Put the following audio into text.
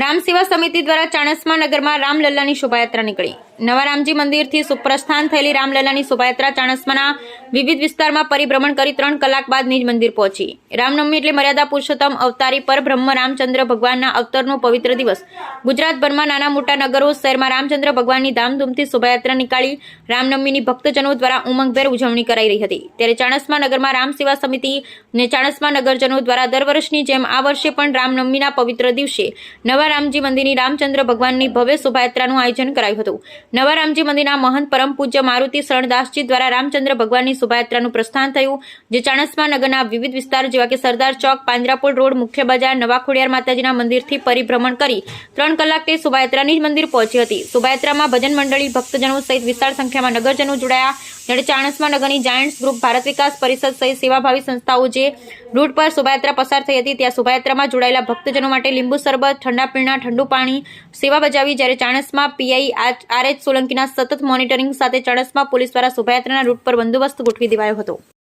રામ સેવા સમિતિ દ્વારા ચાણસ્મા નગરમાં રામલલ્લાની શોભાયાત્રા નીકળી. નવા રામજી મંદિરથી સુપ્રસ્થાન થયેલી રામલલાની શોભાયાત્રા ચાણસ્માના વિવિધ વિસ્તારમાં પરિભ્રમણ કરી ત્રણ કલાક બાદ નિજ મંદિર પહોંચી. રામનવમી એટલે મર્યાદા પુરુષોત્તમ અવતારી પર બ્રહ્મ રામચંદ્ર ભગવાનના અવતરનો પવિત્ર દિવસ. ગુજરાતભરમાં નાના મોટા નગરો શહેરમાં રામચંદ્ર ભગવાનની ધામધૂમથી શોભાયાત્રા નીકાળી રામનવમીની ભક્તજનો દ્વારા ઉમંગભેર ઉજવણી કરાઈ રહી હતી. ત્યારે ચાણસ્મા નગરમાં રામ સેવા સમિતિ અને ચાણસ્મા નગરજનો દ્વારા દર વર્ષની જેમ આ વર્ષે પણ રામનવમીના પવિત્ર દિવસે નવા રામજી મંદિરની રામચંદ્ર ભગવાનની ભવ્ય શોભાયાત્રાનું આયોજન કરાયું હતું. નવા રામજી મંદિરના મહંત પરમ પૂજ્ય મારુતિ શરણદાસજી દ્વારા રામચંદ્ર ભગવાનની શોભાયાત્રાનું પ્રસ્થાન થયું, જે ચાણસ્મા નગરના વિવિધ વિસ્તાર જેવા કે સરદાર ચોક પાંજરાપુર રોડ, મુખ્ય બજાર, નવા ખોડિયાર માતાજીના મંદિરથી પરિભ્રમણ કરી ત્રણ કલાક તે શોભાયાત્રાની જ મંદિર પહોંચી હતી. શોભાયાત્રામાં ભજન મંડળી, ભક્તજનો સહિત વિશાળ સંખ્યામાં નગરજનો જોડાયા. જ્યારે ચાણસ્મા નગરની જાયન્ટ્સ ગ્રુપ, ભારત વિકાસ પરિષદ સહિત સેવાભાવી સંસ્થાઓ જે રૂટ પર શોભાયાત્રા પસાર થઈ હતી, ત્યાં શોભાયાત્રામાં જોડાયેલા ભક્તજનો માટે લીંબુ શરબત, ઠંડા પીણા, ઠંડુ પાણી, સેવા બજાવી. જ્યારે ચાણસ્મા પીઆઈ આર એચ સોલંકીના સતત મોનિટરિંગ સાથે ચડસમાં પોલીસ દ્વારા શોભાયાત્રાના રૂટ પર બંદોબસ્ત ગોઠવી દેવાયો હતો.